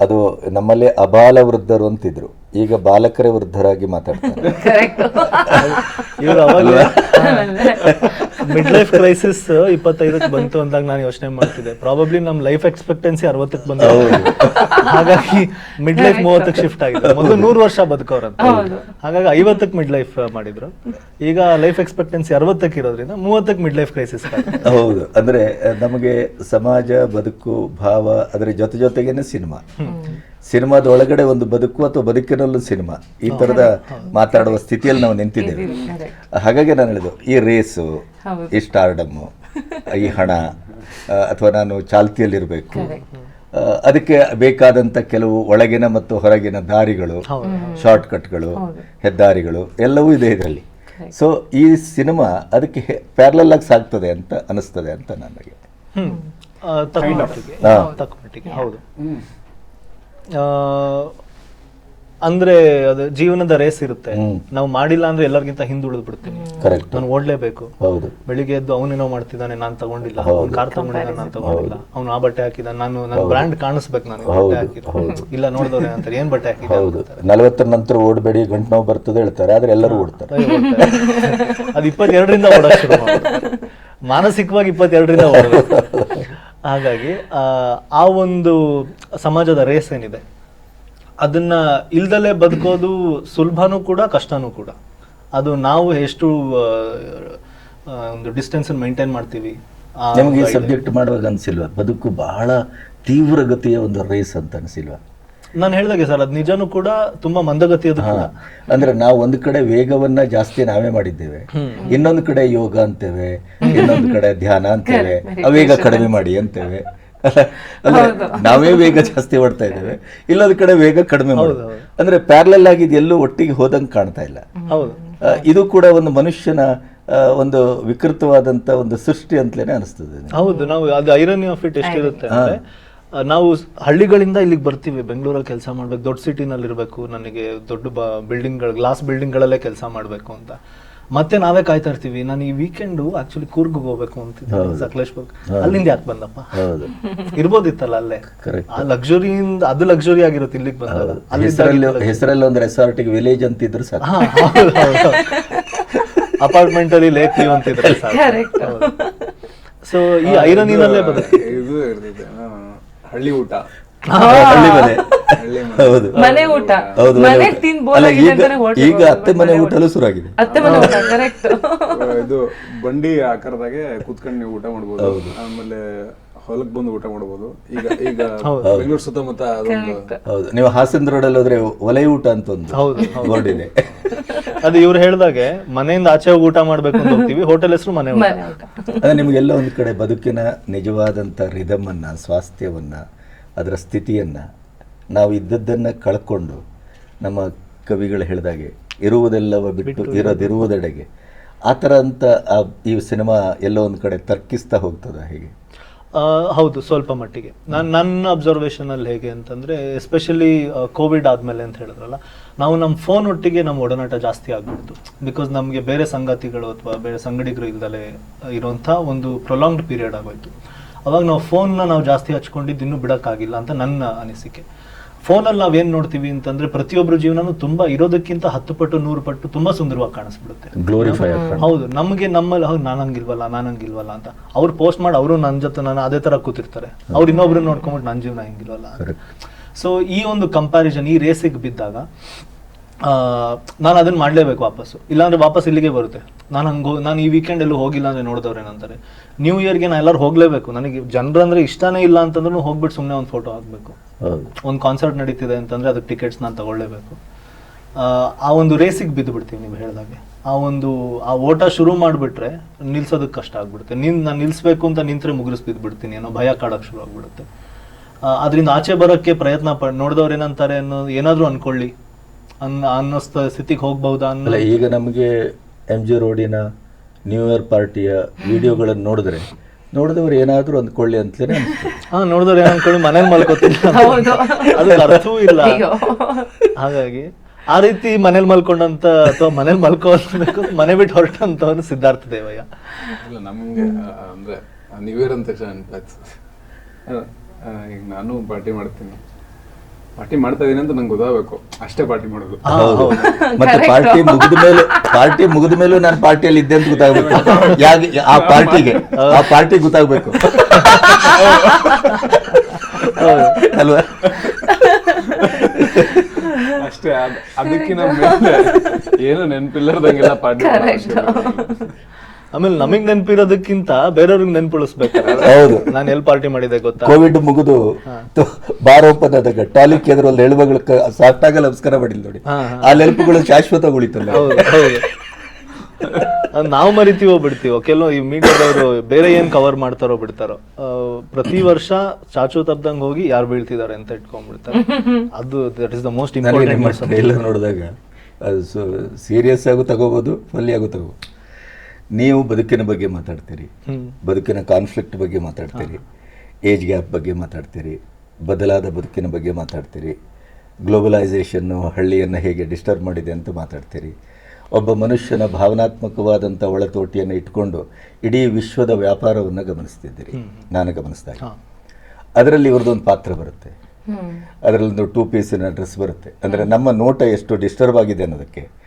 ಅದು ನಮ್ಮಲ್ಲಿ ಅಬಾಲ ವೃದ್ಧರು ಅಂತಿದ್ರು. ಈಗ ಬಾಲಕರೇ ವೃದ್ಧರಾಗಿ ಮಾತಾಡ್ತಾರೆ. ಕರೆಕ್ಟ್ ಇವ್ರು ಅವಾಗಲೇ ಮಿಡ್ ಲೈಫ್ ಕ್ರೈಸಿಸ್ ಇಪ್ಪತ್ತೈದಕ್ಕೆ ಬಂತು ಅಂದಾಗ ನಾನು ಯೋಚನೆ ಮಾಡ್ತಿದ್ದೆ. ಪ್ರಾಬಬ್ಲಿ ನಮ್ಮ ಲೈಫ್ ಎಕ್ಸ್ಪೆಕ್ಟೆನ್ಸಿ ಅರವತ್ತಕ್ಕೆ ಬಂದ ಹಾಗಾಗಿ ಮಿಡ್ ಲೈಫ್ ಮೂವತ್ತಕ್ಕೆ ಶಿಫ್ಟ್ ಆಗಿದೆ. ಮೊದಲು ನೂರು ವರ್ಷ ಬದುಕೋರಂತ ಹಾಗಾಗಿ ಐವತ್ತಕ್ಕೆ ಮಿಡ್ ಲೈಫ್ ಮಾಡಿದ್ರು. ಈಗ ಲೈಫ್ ಎಕ್ಸ್ಪೆಕ್ಟೆನ್ಸಿ ಅರವತ್ತಕ್ಕೆ ಇರೋದ್ರಿಂದ ಮೂವತ್ತಕ್ಕೆ ಮಿಡ್ ಲೈಫ್ ಕ್ರೈಸಿಸ್ ಹೌದು. ಅಂದ್ರೆ ನಮಗೆ ಸಮಾಜ ಬದುಕು ಭಾವ ಅದರ ಜೊತೆ ಜೊತೆಗೇನೆ ಸಿನಿಮಾ ಸಿನಿಮಾದ ಒಳಗಡೆ ಒಂದು ಬದುಕು ಅಥವಾ ಬದುಕಿನಲ್ಲೂ ಸಿನಿಮಾ ಈ ತರದ ಮಾತಾಡುವ ಸ್ಥಿತಿಯಲ್ಲಿ ನಾವು ನಿಂತಿದ್ದೇವೆ. ಹಾಗಾಗಿ ನಾನು ಹೇಳಿದ್ದು ಈ ರೇಸು ಈ ಸ್ಟಾರ್ಡಮ್ಮು ಈ ಹಣ ಅಥವಾ ನಾನು ಚಾಲ್ತಿಯಲ್ಲಿರಬೇಕು ಅದಕ್ಕೆ ಬೇಕಾದಂಥ ಕೆಲವು ಒಳಗಿನ ಮತ್ತು ಹೊರಗಿನ ದಾರಿಗಳು ಶಾರ್ಟ್ ಕಟ್ಗಳು ಹೆದ್ದಾರಿಗಳು ಎಲ್ಲವೂ ಇದೆ ಇದರಲ್ಲಿ. ಸೊ ಈ ಸಿನಿಮಾ ಅದಕ್ಕೆ ಪ್ಯಾರಲಲ್ ಆಗಿ ಸಾಗ್ತದೆ ಅಂತ ಅನಿಸ್ತದೆ ಅಂತ ನನಗೆ. ಹೌದು. ಅಂದ್ರೆ ಅದು ಜೀವನದ ರೇಸ್ ಇರುತ್ತೆ. ನಾವು ಮಾಡಿಲ್ಲ ಅಂದ್ರೆ ಎಲ್ಲರಿಗಿಂತ ಹಿಂದುಳಿದು ಬಿಡ್ತೀನಿ. ಕರೆಕ್ಟ್ ನಾನು ಓಡ್ಲೇಬೇಕು. ಹೌದು. ಬೆಳಿಗ್ಗೆ ಎದ್ದು ಅವನೇನೋ ಮಾಡ್ತಿದ್ದಾನೆ ನಾನು ತಗೊಂಡಿಲ್ಲ. ಅವ್ನ ಕಾರ್ ತಗೊಂಡಿಲ್ಲ ನಾನು ತಗೊಂಡಿಲ್ಲ. ಅವ್ನು ಆ ಬಟ್ಟೆ ಹಾಕಿದ ನಾನು ನನ್ನ ಬ್ರ್ಯಾಂಡ್ ಕಾಣಿಸ್ಬೇಕು ನಾನು ಬಟ್ಟೆ ಹಾಕಿರೋ ಇಲ್ಲ ನೋಡಿದವ್ರೆ ಅಂತಾರೆ ಏನ್ ಬಟ್ಟೆ ಹಾಕಿದ ಹೌದು. ನಲವತ್ತರ ನಂತರ ಓಡಬೇಡಿ ಗಂಟು ನೋವು ಬರ್ತದೆ ಹೇಳ್ತಾರೆ ಆದ್ರೆ ಎಲ್ಲರೂ ಓಡ್ತಾರೆ. ಅದು ಇಪ್ಪತ್ತೆರಡರಿಂದ ಓಡಕ್ ಶುರು. ಮಾನಸಿಕವಾಗಿ ಇಪ್ಪತ್ತೆರಡರಿಂದ ಓಡಬೇಕು. ಹಾಗಾಗಿ ಆ, ಒಂದು ಸಮಾಜದ ರೇಸ್ ಏನಿದೆ ಅದನ್ನ ಇಲ್ದಲೇ ಬದುಕೋದು ಸುಲಭನೂ ಕೂಡ ಕಷ್ಟನೂ ಕೂಡ. ಅದು ನಾವು ಎಷ್ಟು ಒಂದು ಡಿಸ್ಟೆನ್ಸ್ ಮೇಂಟೈನ್ ಮಾಡ್ತೀವಿ ನಿಮಗೆ ಸಬ್ಜೆಕ್ಟ್ ಮಾಡುವಾಗ ಅನ್ಸಿಲ್ವಾ? ಬದುಕು ಬಹಳ ತೀವ್ರಗತಿಯ ಒಂದು ರೇಸ್ ಅಂತ ಅನ್ಸಿಲ್ವಾ? ನಾನು ಹೇಳಿದಾಗೆ ಸರ್ ಅದು ನಿಜನೂ ಕೂಡ ತುಂಬಾ ಮಂದಗತಿಯದು ಹಾ. ಕೂಡ. ಅಂದ್ರೆ ನಾವು ಒಂದು ಕಡೆ ವೇಗವನ್ನ ಜಾಸ್ತಿ ನಾವೇ ಮಾಡಿದ್ದೇವೆ. ಇನ್ನೊಂದು ಕಡೆ ಯೋಗ ಅಂತೇವೆ ಇನ್ನೊಂದು ಕಡೆ ಧ್ಯಾನ ಅಂತೇವೆ ವೇಗ ಕಡಿಮೆ ಮಾಡಿ ಅಂತೇವೆ. ಅಲ್ಲ ನಾವೇ ವೇಗ ಜಾಸ್ತಿ ಮಾಡ್ತಾ ಇದ್ದೇವೆ. ಇಲ್ಲೊಂದು ಕಡೆ ವೇಗ ಕಡಿಮೆ ಮಾಡುದು. ಅಂದ್ರೆ ಪ್ಯಾರಲಲ್ ಆಗಿದ್ ಎಲ್ಲೂ ಒಟ್ಟಿಗೆ ಹೋದಂಗೆ ಕಾಣ್ತಾ ಇಲ್ಲ. ಹೌದು. ಇದು ಕೂಡ ಒಂದು ಮನುಷ್ಯನ ಒಂದು ವಿಕೃತವಾದಂತ ಒಂದು ಸೃಷ್ಟಿ ಅಂತಲೇ ಅನಿಸ್ತದೆ ಹೌದು ನಾವು ಅದು ಐರನ್ ಆಫ್ ಇಟ್ ಎಷ್ಟಿರುತ್ತೆ ನಾವು ಹಳ್ಳಿಗಳಿಂದ ಇಲ್ಲಿಗೆ ಬರ್ತೀವಿ. ಬೆಂಗಳೂರಲ್ಲಿ ಕೆಲಸ ಮಾಡ್ಬೇಕು. ದೊಡ್ಡ ಸಿಟಿನಲ್ಲಿ ಇರಬೇಕು ನನಗೆ ದೊಡ್ಡ ಬ ಬಿಲ್ಡಿಂಗ್ಗಳು ಗ್ಲಾಸ್ ಬಿಲ್ಡಿಂಗ್ಗಳಲ್ಲೇ ಕೆಲಸ ಮಾಡಬೇಕು ಅಂತ. ಮತ್ತೆ ನಾವೇ ಕಾಯ್ತಾ ಇರ್ತೀವಿ. ನಾನು ಈ ವೀಕೆಂಡು ಆಕ್ಚುಲಿ ಕೂರ್ಗ್ ಹೋಗ್ಬೇಕು ಅಂತಿದ್ದೆ ಸಕಲೇಶ್ಪುರ್ ಅಲ್ಲಿಂದ ಯಾಕೆ ಬಂದಪ್ಪ? ಇರ್ಬೋದಿತ್ತಲ್ಲ ಅಲ್ಲೇ. ಆ ಲಕ್ಸುರಿಯಿಂದ ಅದು ಲಕ್ಸುರಿ ಆಗಿರುತ್ತೆ ಇಲ್ಲಿಗೆ ಬಂದಾಗ. ಹೆಸರಲ್ಲಿ ಒಂದು ರೆಸಾರ್ಟಿಗೆ ವಿಲೇಜ್ ಅಂತಿದ್ರು ಅಪಾರ್ಟ್ಮೆಂಟ್ ಅಲ್ಲಿ ಲೇಕ್ ವ್ಯೂ ಅಂತಿದ್ರೆ ಸೊ ಈ ಐರನಿನಲ್ಲೇ ಬರುತ್ತೆ ಹಳ್ಳಿ ಊಟ. ಹಳ್ಳಿ ಮನೆ. ಹೌದು. ಮನೆ ಊಟ. ಹೌದು ಮನೆ ಊಟ. ತಿಂದ್ ಅಲ್ಲ, ಬೋಲಾಗಿದೆ ಈಗ ಅಂತಾನೆ ಹೋಟ್ಲಿಗೆ ಈಗ ಅತ್ತೆ ಮನೆ ಅತ್ತೆ ಮನೆ ಊಟ ಕರೆಕ್ಟ್ ಇದು ಬಂಡಿ ಆಕಾರದಾಗೆ ಕೂತ್ಕೊಂಡು ನೀವು ಊಟ ಮಾಡ್ಬೋದು. ಆಮೇಲೆ ಹೊಲಕ್ ಬಂದು ಊಟ ಮಾಡ್ಬೋದು. ಈಗ ಈಗ ಬೆಂಗಳೂರು ಸುತ್ತಮುತ್ತ ಅದೊಂದು ಹೌದು. ನೀವು ಹಾಸ್ಯನ್ ರೋಡ್ ಅಲ್ಲಿ ಹೋದ್ರೆ ಒಲೆ ಊಟ ಅಂತ ಒಂದು ಹೌದು, ಬೋರ್ಡ್ ಇದೆ ಅದು ಇವ್ರು ಹೇಳ್ದಾಗೆ ಮನೆಯಿಂದ ಆಚೆ ಹೋಗಿ ಊಟ ಮಾಡ್ಬೇಕು ಅಂತ ಹೋಗ್ತೀವಿ. ಹೋಟೆಲ್ ಹೆಸರು ಮನೆ ಊಟ. ಮನೆ ಊಟ. ಅಂದ್ರೆ ನಿಮಗೆಲ್ಲ ಒಂದು ಕಡೆ ಬದುಕಿನ ನಿಜವಾದಂತ ರಿದಮ್ ಅನ್ನ ಸ್ವಾಸ್ಥ್ಯವನ್ನ ಅದರ ಸ್ಥಿತಿಯನ್ನ ನಾವು ಇದ್ದದ್ದನ್ನ ಕಳ್ಕೊಂಡು ನಮ್ಮ ಕವಿಗಳು ಹೇಳಿದಾಗೆ ಇರುವುದೆಲ್ಲವ ಬಿಟ್ಟು ಇರೋದಿರುವುದೆಡೆಗೆ ಆ ಥರ ಅಂತ ಆ ಈ ಸಿನಿಮಾ ಎಲ್ಲೋ ಒಂದು ಕಡೆ ತರ್ಕಿಸ್ತಾ ಹೋಗ್ತದ ಹೇಗೆ? ಹೌದು, ಸ್ವಲ್ಪ ಮಟ್ಟಿಗೆ. ನಾನು ನನ್ನ ಅಬ್ಸರ್ವೇಷನ್ ಅಲ್ಲಿ ಹೇಗೆ ಅಂತಂದ್ರೆ ಎಸ್ಪೆಷಲಿ ಕೋವಿಡ್ ಆದಮೇಲೆ ಅಂತ ಹೇಳಿದ್ರಲ್ಲ, ನಾವು ನಮ್ಮ ಫೋನ್ ಒಟ್ಟಿಗೆ ನಮ್ಮ ಒಡನಾಟ ಜಾಸ್ತಿ ಆಗ್ಬಿಡ್ತು. ಬಿಕಾಸ್ ನಮಗೆ ಬೇರೆ ಸಂಗಾತಿಗಳು ಅಥವಾ ಬೇರೆ ಸಂಗಡಿಗರು ಇಲ್ದಲೆ ಇರೋಂಥ ಒಂದು ಪ್ರೊಲಾಂಗ್ಡ್ ಪೀರಿಯಡ್ ಆಗೋಯ್ತು. ಅವಾಗ ನಾವು ಫೋನ್ನ ನಾವು ಜಾಸ್ತಿ ಹಚ್ಕೊಂಡಿದ್ದು ಇನ್ನೂ ಬಿಡೋಕ್ಕಾಗಿಲ್ಲ ಅಂತ ನನ್ನ ಅನಿಸಿಕೆ. ಫೋನಲ್ಲಿ ನಾವೇನು ನೋಡ್ತೀವಿ ಅಂತಂದ್ರೆ ಪ್ರತಿಯೊಬ್ಬರ ಜೀವನನೂ ತುಂಬಾ ಇರೋದಕ್ಕಿಂತ ಹತ್ತು ಪಟ್ಟು ನೂರು ಪಟ್ಟು ತುಂಬಾ ಸುಂದರವಾಗಿ ಕಾಣಿಸ್ಬಿಡುತ್ತೆ. ಹೌದು ನಮಗೆ ನಮ್ಮಲ್ಲಿ ಹೌದು ನಾನು ಹಂಗಿಲ್ವಲ್ಲ ನಾನು ಹಂಗಿಲ್ವಲ್ಲ ಅಂತ ಅವ್ರು ಪೋಸ್ಟ್ ಮಾಡಿ ಅವರು ನನ್ನ ಜೊತೆ ನಾನು ಅದೇ ತರ ಕೂತಿರ್ತಾರೆ. ಅವ್ರು ಇನ್ನೊಬ್ರು ನೋಡ್ಕೊಂಬಿಟ್ಟು ನನ್ನ ಜೀವನ ಹಿಂಗಿಲ್ವಲ್ಲ ಸೊ ಈ ಒಂದು ಕಂಪ್ಯಾರಿಸನ್ ಈ ರೇಸಿಗೆ ಬಿದ್ದಾಗ ನಾನು ಅದನ್ನ ಮಾಡಲೇಬೇಕು ವಾಪಸ್ಸು. ಇಲ್ಲಾಂದ್ರೆ ವಾಪಸ್ ಇಲ್ಲಿಗೆ ಬರುತ್ತೆ. ನಾನು ಹಂಗೆ ನಾನು ಈ ವೀಕೆಂಡ್ ಎಲ್ಲೂ ಹೋಗಿಲ್ಲ ಅಂದರೆ ನೋಡಿದವ್ರು ಏನಂತಾರೆ ನ್ಯೂ ಇಯರ್ಗೆ ನಾನು ಎಲ್ಲರೂ ಹೋಗಲೇಬೇಕು. ನನಗೆ ಜನರು ಅಂದ್ರೆ ಇಷ್ಟನೇ ಇಲ್ಲ ಅಂತಂದ್ರೂ ಹೋಗ್ಬಿಟ್ಟು ಸುಮ್ಮನೆ ಒಂದು ಫೋಟೋ ಹಾಕಬೇಕು. ಒಂದು ಕಾನ್ಸರ್ಟ್ ನಡೀತಿದೆ ಅಂತಂದ್ರೆ ಅದಕ್ಕೆ ಟಿಕೆಟ್ಸ್ ನಾನು ತಗೊಳ್ಳೇಬೇಕು ಆ, ಒಂದು ರೇಸಿಗೆ ಬಿದ್ದು ಬಿಡ್ತೀವಿ ನೀವು ಹೇಳಿದಾಗೆ. ಆ ಒಂದು ಆ ಓಟ ಶುರು ಮಾಡಿಬಿಟ್ರೆ ನಿಲ್ಸೋದಕ್ಕೆ ಕಷ್ಟ ಆಗ್ಬಿಡುತ್ತೆ. ನಿನ್ನ ನಾನು ನಿಲ್ಲಿಸ್ಬೇಕು ಅಂತ ನಿಂತರೆ ಮುಗಿಸ್ ಬಿದ್ದು ಬಿಡ್ತೀನಿ ಅನ್ನೋ ಭಯ ಕಾಡೋಕ್ಕೆ ಶುರು ಆಗ್ಬಿಡುತ್ತೆ. ಅದರಿಂದ ಆಚೆ ಬರೋಕ್ಕೆ ಪ್ರಯತ್ನ ಪ ನೋಡಿದವ್ರು ಏನಂತಾರೆ ಅನ್ನೋ ಏನಾದರೂ ಅನ್ಕೊಳ್ಳಿ. ಅನ್ನ ಅನ್ನೋ ಸ್ಥ- ಸ್ಥಿತಿಗೆ ಹೋಗ್ಬಹುದಾ ಅಂದ್ರೆ ಅಲ್ಲ ಈಗ ನಮಗೆ ಎಂ ಜಿ ರೋಡಿನ ನ್ಯೂ ಇಯರ್ ಪಾರ್ಟಿಯ ವಿಡಿಯೋಗಳನ್ನು ನೋಡಿದ್ರೆ ನೋಡಿದವರು ಏನಾದರೂ ಅಂದ್ಕೊಳ್ಳಿ ಅಂತಲೇ ಹಾ ನೋಡಿದವ್ರು ಏನು ಅನ್ಕೊಳ್ಳಿ ಮನೇಲಿ ಮಲ್ಕೋತೀನಿ. ಅದು ಅರ್ಥವೂ ಇಲ್ಲ. ಹಾಗಾಗಿ ಆ ರೀತಿ ಮನೇಲಿ ಮಲ್ಕೊಂಡಂತ ಅಥವಾ ಮನೇಲಿ ಮಲ್ಕೋ ಮನೆ ಬಿಟ್ಟು ಹೊರಟಂತವನು ಸಿದ್ಧಾರ್ಥ ದೇವಯ್ಯ. ಇಲ್ಲ ನಮಗೆ ಆ, ಅಂದ್ರೆ ನ್ಯೂ ಇಯರ್ ಅಂದ ತಕ್ಷಣ ನೆನಪಾಯ್ತು. ಈಗ ನಾನು ಪಾರ್ಟಿ ಮಾಡ್ತೀನಿ. ಪಾರ್ಟಿ ಮಾಡ್ತಾ ಇದೀನಿ ಅಂತ ನಂಗೆ ಗೊತ್ತಾಗಬೇಕು. ಅಷ್ಟೇ ಪಾರ್ಟಿ ಮಾಡೋದು. ಹೌದು. ಮತ್ತೆ ಪಾರ್ಟಿ ಮುಗಿದ ಮೇಲೆ ಪಾರ್ಟಿ ಮುಗಿದ ಮೇಲೂ ನಾನು ಪಾರ್ಟಿಯಲ್ಲಿ ಇದ್ದೆ ಅಂತ ಗೊತ್ತಾಗಬೇಕು. ಯಾಕೆ ಆ ಪಾರ್ಟಿಗೆ ಆ ಪಾರ್ಟಿ ಗೊತ್ತಾಗಬೇಕು. ಅಲ್ವಾ? ಅಷ್ಟೇ ಅದ್- ಅದಕ್ಕಿಂತ ಮೇಲೆ ಏನು ನೆನಪಿಲ್ಲದಂಗೆಲ್ಲ ಪಾರ್ಟಿ ಆಮೇಲೆ ನಮಗ್ ನೆನಪಿರೋದಕ್ಕಿಂತ ಬೇರೆಯವ್ರಿಗೆ ನೆನ್ಪುಳಿಸ್ಬೇಕು ಹೌದು. ನಾನು ಎಲ್ಲಿ ಪಾರ್ಟಿ ಮಾಡಿದೆ ಗೊತ್ತಾ? ಕೋವಿಡ್ ಮುಗಿದು ಬಾರ್ ಓಪನ್ ಆದಾಗ ಟಾಲಿಕ್ ಎದುರಲ್ಲಿ ಎಳುವಗಳ ಸಾಷ್ಟಾಗ ನಮಸ್ಕಾರ ಮಾಡಿಲ್ಲ ನೋಡಿ. ಆ ನೆನಪುಗಳು ಶಾಶ್ವತ ಉಳಿತಲ್ಲ ನಾವು ಮರಿತೀವೋ ಬಿಡ್ತೀವೋ? ಕೆಲವು ಈ ಮೀಡಿಯಾದವರು ಬೇರೆ ಏನ್ ಕವರ್ ಮಾಡ್ತಾರೋ ಬಿಡ್ತಾರೋ? ಪ್ರತಿ ವರ್ಷ ಚಾಚು ತಪ್ಪದಂಗ್ ಹೋಗಿ ಯಾರು ಬೀಳ್ತಿದ್ದಾರೆ ಅಂತ ಇಟ್ಕೊಂಡ್ಬಿಡ್ತಾರೆ ಅದು that is the most important ನೋಡಿದಾಗ ಸೀರಿಯಸ್ ಆಗು ತಗೋಬಹುದು ಫಲ್ಲಿ ಆಗು ತಗೋ ನೀವು ಬದುಕಿನ ಬಗ್ಗೆ ಮಾತಾಡ್ತೀರಿ. ಬದುಕಿನ ಕಾನ್ಫ್ಲಿಕ್ಟ್ ಬಗ್ಗೆ ಮಾತಾಡ್ತೀರಿ. ಏಜ್ ಗ್ಯಾಪ್ ಬಗ್ಗೆ ಮಾತಾಡ್ತೀರಿ. ಬದಲಾದ ಬದುಕಿನ ಬಗ್ಗೆ ಮಾತಾಡ್ತೀರಿ. ಗ್ಲೋಬಲೈಸೇಷನ್ನು ಹಳ್ಳಿಯನ್ನು ಹೇಗೆ ಡಿಸ್ಟರ್ಬ್ ಮಾಡಿದೆ ಅಂತ ಮಾತಾಡ್ತೀರಿ. ಒಬ್ಬ ಮನುಷ್ಯನ ಭಾವನಾತ್ಮಕವಾದಂಥ ಒಳತೋಟಿಯನ್ನು ಇಟ್ಕೊಂಡು ಇಡೀ ವಿಶ್ವದ ವ್ಯಾಪಾರವನ್ನು ಗಮನಿಸ್ತಿದ್ದೀರಿ. ನಾನು ಗಮನಿಸಿದಾಗ. ಅದರಲ್ಲಿ ಇವ್ರದ್ದೊಂದು ಪಾತ್ರ ಬರುತ್ತೆ. ಅದರಲ್ಲೊಂದು ಟೂ ಪೀಸಿನ ಡ್ರೆಸ್ ಬರುತ್ತೆ. ಅಂದ್ರೆ ನಮ್ಮ ನೋಟ ಎಷ್ಟು ಡಿಸ್ಟರ್ಬ್ ಆಗಿದೆ ಅನ್ನೋದಕ್ಕೆ.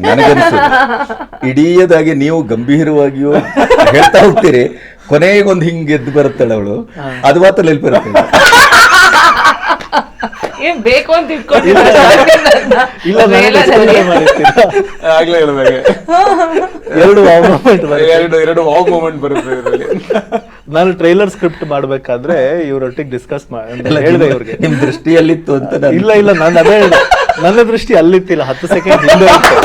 ನನಗನ್ಸುತ್ತೆ. ಇಡೀದಾಗಿ ನೀವು ಗಂಭೀರವಾಗಿಯೂ ಹೇಳ್ತಾ ಹೋಗ್ತೀರಿ. ಕೊನೆಗೊಂದು ಹಿಂಗೆ ಎದ್ದು ಬರುತ್ತಾಳೆ ಅವಳು. ಅದು ಮಾತ್ರ ನೆನಪಿರುತ್ತೆ ಏನ್ ಬೇಕು ಅಂತ ಇಲ್ಲ. ಆಗ್ಲೇ ಹೇಳಿದಾಗೆ. ಎರಡು. ಎರಡು ಎರಡು ವಾವ್ ಮೂಮೆಂಟ್ ಬರುತ್ತೆ ಇದರಲ್ಲಿ. ನಾನು ಟ್ರೈಲರ್ ಸ್ಕ್ರಿಪ್ಟ್ ಮಾಡ್ಬೇಕಾದ್ರೆ ಇವ್ರೊಟ್ಟಿಗೆ ಡಿಸ್ಕಸ್ ಎಲ್ಲ ಹೇಳಿದೆ ನಿಮ್ಮ- ಇವ್ರಿಗೆ. ನಿಮ್ ದೃಷ್ಟಿಯಲ್ಲಿತ್ತು ಅಂತ ಇಲ್ಲ ಇಲ್ಲ ನಾನು ಅದೇ ಹೇಳ್ದೆ. ನನ್ನ ದೃಷ್ಟಿ ಅಲ್ಲಿತ್ತಿಲ್ಲ. ಹತ್ತು ಸೆಕೆಂಡ್ ಹಿಂದೆ ಇತ್ತು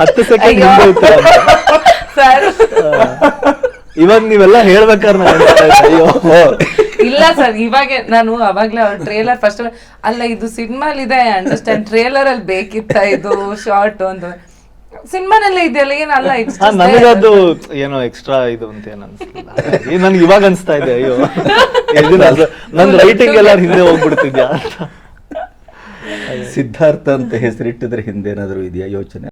ಹತ್ತು ಸೆಕೆಂಡ್ ಹಿಂದೆ ಇತ್ತು. ಸರ್. ಇವಾಗ ನೀವೆಲ್ಲ ಹೇಳ್ಬೇಕಾದ್ರೆ ಅಯ್ಯೋ. ಇಲ್ಲ ಸರ್ ಇವಾಗ ನಾನು ಅವಾಗ್ಲೇ ಅವ್ರ ಟ್ರೇಲರ್ ಫಸ್ಟ್ ಅಲ್ಲ ಇದು ಸಿನಿಮಾಲ್ ಇದೆ ಅಂಡರ್ಸ್ಟ್ಯಾಂಡ್ ಟ್ರೇಲರ್ ಅಲ್ಲಿ ಬೇಕಿತ್ತ ಇದು ಶಾರ್ಟ್ ಅಂತ ಸಿನಿಮಾನಲ್ಲೇ ಇದೆಯಲ್ಲ ಏನಲ್ಲ ನನಗೆ ಅದು ಏನೋ ಎಕ್ಸ್ಟ್ರಾ ಇದು ಅಂತ ಏನು ನನ್ಗೆ ಇವಾಗ ಅನ್ಸ್ತಾ ಇದೆ ಅಯ್ಯೋ. ನನ್ ರೈಟಿಂಗ್ ಎಲ್ಲ ಹಿಂದೆ ಹೋಗ್ಬಿಡ್ತಿದ್ಯಾ ಅಂತ. ಸಿದ್ಧಾರ್ಥ ಅಂತ ಹೆಸರಿಟ್ಟಿದ್ರೆ ಹಿಂದೆ ಏನಾದರೂ ಇದೆಯಾ ಯೋಚನೆ?